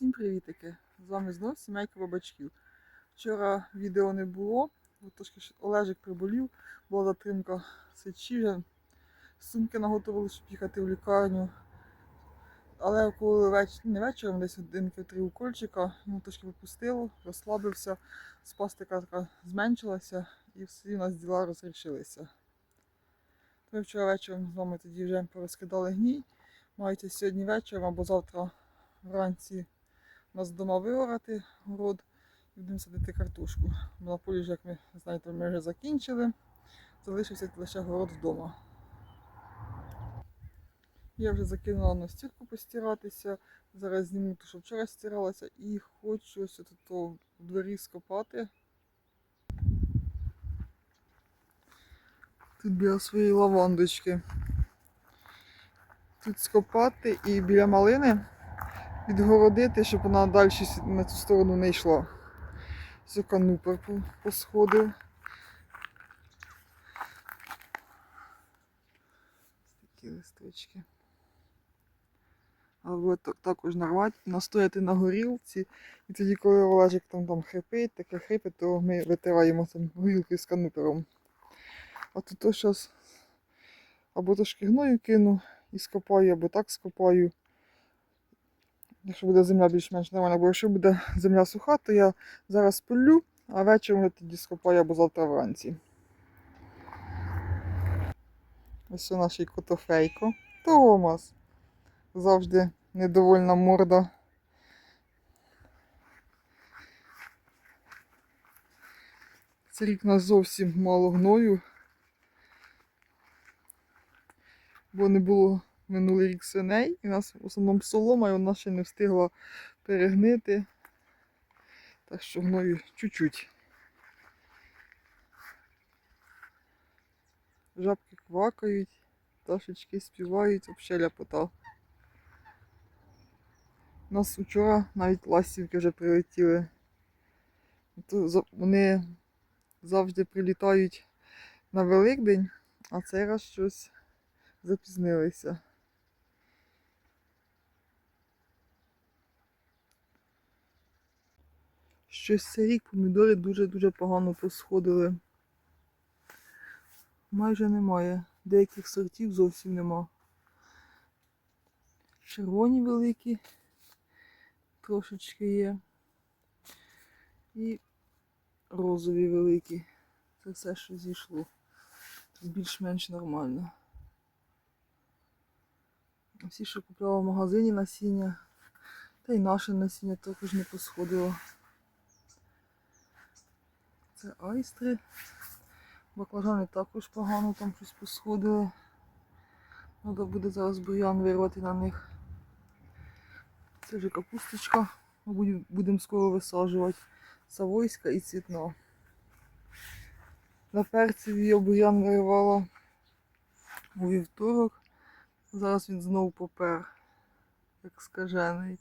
Всім привітики! З вами знов сімейка бабачків. Вчора відео не було, бо трошки Олежик приболів, була затримка сечі, вже сумки наготовили, щоб їхати в лікарню. Але коли веч... не вечором, десь годинки три укольчика, йому трошки попустило, розслабився, спастика така зменшилася і всі у нас діла розрішилися. Ми вчора вечором з вами тоді вже порозкидали гній. Маєте сьогодні вечором або завтра вранці у нас вдома виорати город і будемо садити картошку. На полі, ж, як ви знаєте, ми вже закінчили. Залишився лише город вдома. Я вже закинула на стірку постиратися. Зараз зніму те, що вчора стиралася, і хочу ось тут у дворі скопати. Тут біля своєї лавандочки. Тут скопати і біля малини відгородити, щоб вона далі на цю сторону не йшла. По- посходив. Такі листочки. Але також нарвати, настояти на горілці. І тоді, коли Олежик там, там хрипить, таке хрипить, то ми витираємо там горілки з канупером. А тут то зараз або трошки гною кину і скопаю, або так скопаю. Якщо буде земля більш-менш нормальна, бо якщо буде земля суха, то я зараз полю, а вечором я тоді скопаю або завтра вранці. Ось у наш котофейко. Томас. Завжди недовольна морда. Цей рік нас зовсім мало гною. Бо не було минулий рік свиней, і у нас в основному солома, і вона ще не встигла перегнити. Так що гною чуть-чуть. Жабки квакають, пташечки співають, взагалі ляпота. У нас вчора навіть ластівки вже прилетіли. То вони завжди прилітають на Великдень, а цей раз щось запізнилися. Щось цей рік помідори дуже-дуже погано посходили. Майже немає. Деяких сортів зовсім нема. Червоні великі трошечки є. І розові великі. Це все, що зійшло. Більш-менш нормально. Всі, що купляла в магазині насіння, та й наше насіння також не посходило. Це айстри. Баклажани також погано там щось посходили. Треба буде зараз бур'ян вирвати на них. Це вже капусточка. Мабуть, будемо скоро висаджувати. Савойська і цвітна. На перцеві я бур'ян виривала у вівторок. Зараз він знову попер, як скажений.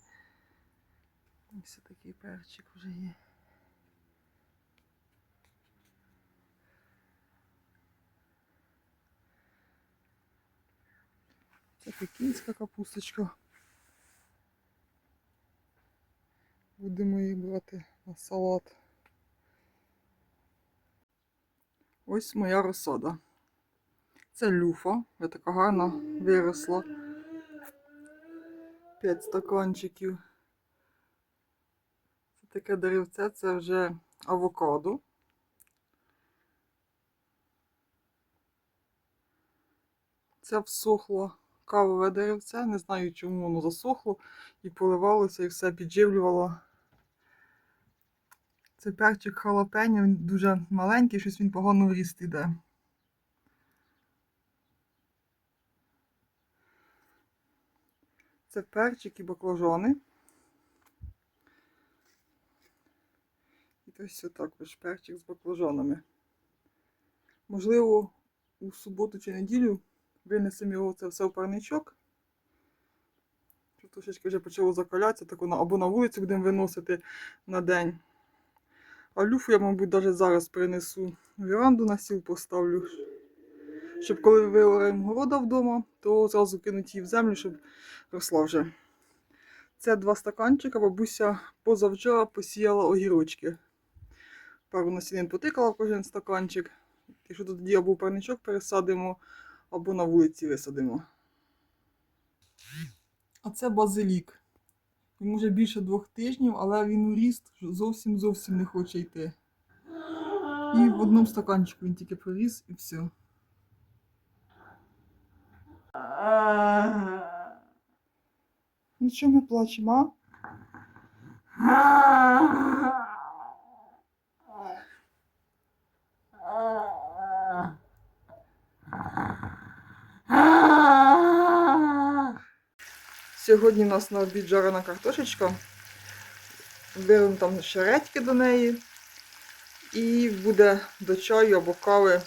Ось такий перчик вже є. Це пекінська капусточка. Будемо її брати на салат. Ось моя розсада. Це люфа. Я така гарна виросла. 5 стаканчиків. Це таке деревце, це вже авокадо. Це всохло кавове деревце. Не знаю, чому воно засохло і поливалося, і все підживлювало. Це перчик халапеньо, він дуже маленький, щось він погано в ріст іде. Це перчик і баклажани. І ось також перчик з баклажанами. Можливо, у суботу чи неділю винесемо його це все в парничок. Тут трошечки вже почало закалятися, так воно або на вулицю будемо виносити на день. А люфу я, мабуть, навіть зараз принесу віранду на стіл поставлю. Щоб коли виораємо города вдома, то зразу кинуть її в землю, щоб росла вже. Це два стаканчика. Бабуся позавчора посіяла огірочки. Пару насінин потикала в кожен стаканчик. Якщо тоді або парничок пересадимо, або на вулиці висадимо. А це базилік. Йому вже більше двох тижнів, але він у ріст зовсім зовсім не хоче йти. І в одному стаканчику він тільки проріс і все. Ну чого ми плачемо, а? Сьогодні у нас на обід жарена картошечка. Беремо там ще редьки до неї. І буде до чаю або кави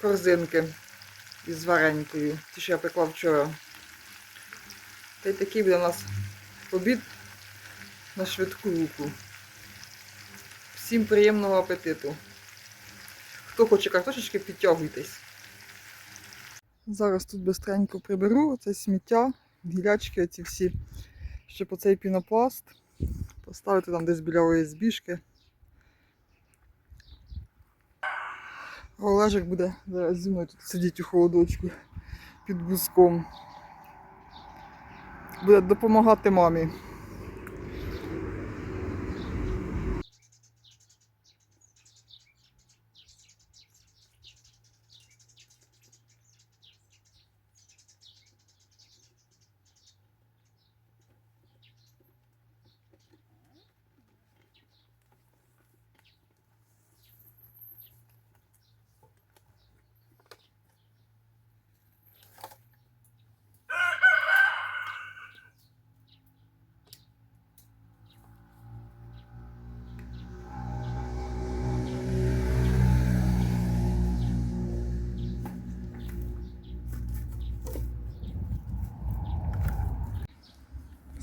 корзинки із варенькою. Ті, що я пекла вчора. Та й такий буде у нас обід на швидку руку. Всім приємного апетиту. Хто хоче картошечки, підтягуйтесь. Зараз тут бистренько приберу оце сміття, гілячки оці всі, щоб оцей пінопласт поставити там десь біля ОСБшки. А Олежик буде зараз зі мною тут сидіти у холодочку під бузком. Буде допомагати мамі.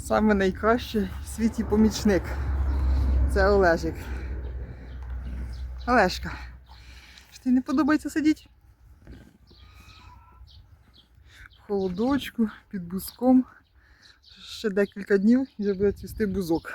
Саме найкращий в світі помічник. Це Олежик. Олешка. Чи тобі не подобається сидіти? В холодочку, під бузком. Ще декілька днів і вже буде цвісти бузок.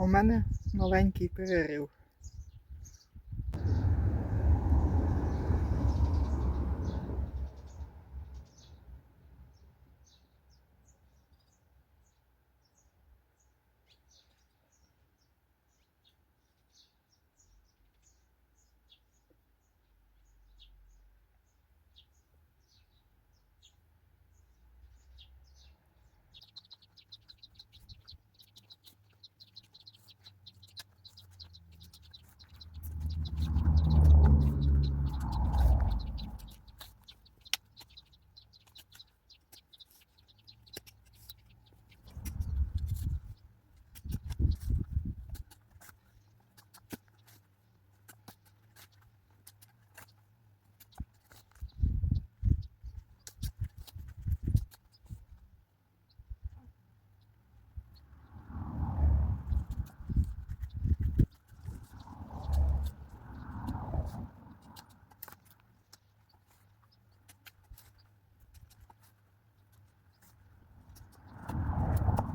У мене маленький перерив.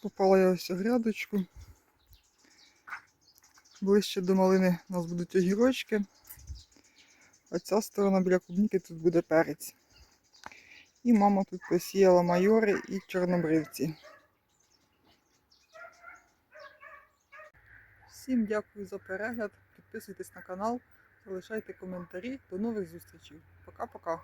Скопала я ось грядочку. Ближче до малини у нас будуть огірочки. А ця сторона біля клубніки тут буде перець. І мама тут посіяла майори і чорнобривці. Всім дякую за перегляд. Підписуйтесь на канал, залишайте коментарі. До нових зустрічей. Пока-пока.